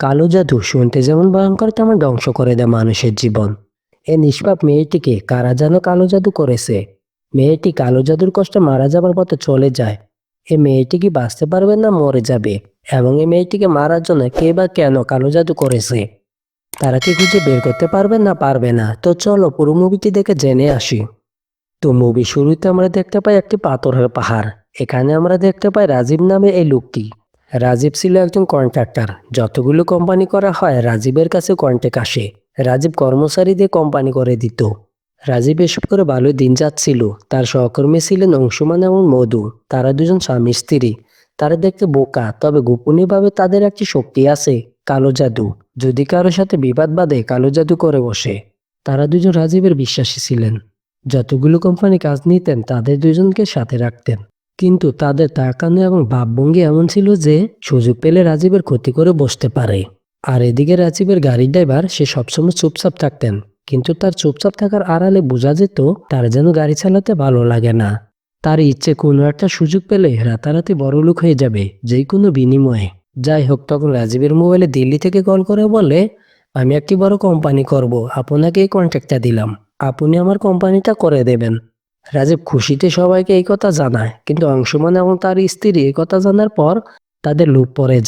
কালো জাদু শুনতে যেমন ভয়ঙ্কর, তেমন ধ্বংস করে দেয় মানুষের জীবন। এ নিষ্পাপ মেয়েটিকে কারা যেন কালো জাদু করেছে? মেয়েটি কালো জাদুর কষ্টে মারা যাবার পথে চলে যায়। এ মেয়েটি কি বাঁচতে পারবে না মরে যাবে? এবং এই মেয়েটিকে মারার জন্য কে বা কেন কালো জাদু করেছে? তারা কি খুঁজে বের করতে পারবে না পারবে না? তো চলো পুরো মুভিটি দেখে জেনে আসি। তো মুভি শুরুতে আমরা দেখতে পাই একটি পাথরের পাহাড়। এখানে আমরা দেখতে পাই রাজীব নামে এই লোকটি। রাজীব ছিল একজন কন্ট্রাক্টর। যতগুলো কোম্পানি করা হয়, রাজীবের কাছে কন্ট্যাক্ট আসে। রাজীব কর্মচারীদের কোম্পানি করে দিত। রাজীব এসব করে ভালোই দিন যাচ্ছিল। তার সহকর্মী ছিলেন অংশুমান এবং মধু। তারা দুজন স্বামী স্ত্রী। তারা দেখতে বোকা, তবে গোপনীয়ভাবে তাদের একটি শক্তি আছে, কালো জাদু। যদি কারোর সাথে বিবাদ বাঁধে, কালো জাদু করে বসে। তারা দুজন রাজীবের বিশ্বাসী ছিলেন। যতগুলো কোম্পানি কাজ নিতেন, তাদের দুজনকে সাথে রাখতেন। কিন্তু তাদের তাকানো এবং ভাবভঙ্গি এমন ছিল যে সুযোগ পেলে রাজীবের ক্ষতি করে বসতে পারে। আর এদিকে রাজীবের গাড়ির ড্রাইভার, সে সবসময় চুপচাপ থাকতেন। কিন্তু তার চুপচাপ থাকার আড়ালে বোঝা যেত, তার যেন গাড়ি চালাতে ভালো লাগে না। তার ইচ্ছে কোনো একটা সুযোগ পেলে রাতারাতি বড় লোক হয়ে যাবে, যে কোনো বিনিময়ে। যাই হোক, তখন রাজীবের মোবাইলে দিল্লি থেকে কল করে বলে, আমি একটি বড় কোম্পানি করব, আপনাকে এই কন্ট্যাক্টটা দিলাম। আপনি আমার কোম্পানিটা করে দেবেন। রাজীব খুশিতে সবাইকে এই কথা জানায়, কিন্তু অংশমান এবং তার স্ত্রী এই কথা জানার পর তাদের লুপ পড়ে যায়।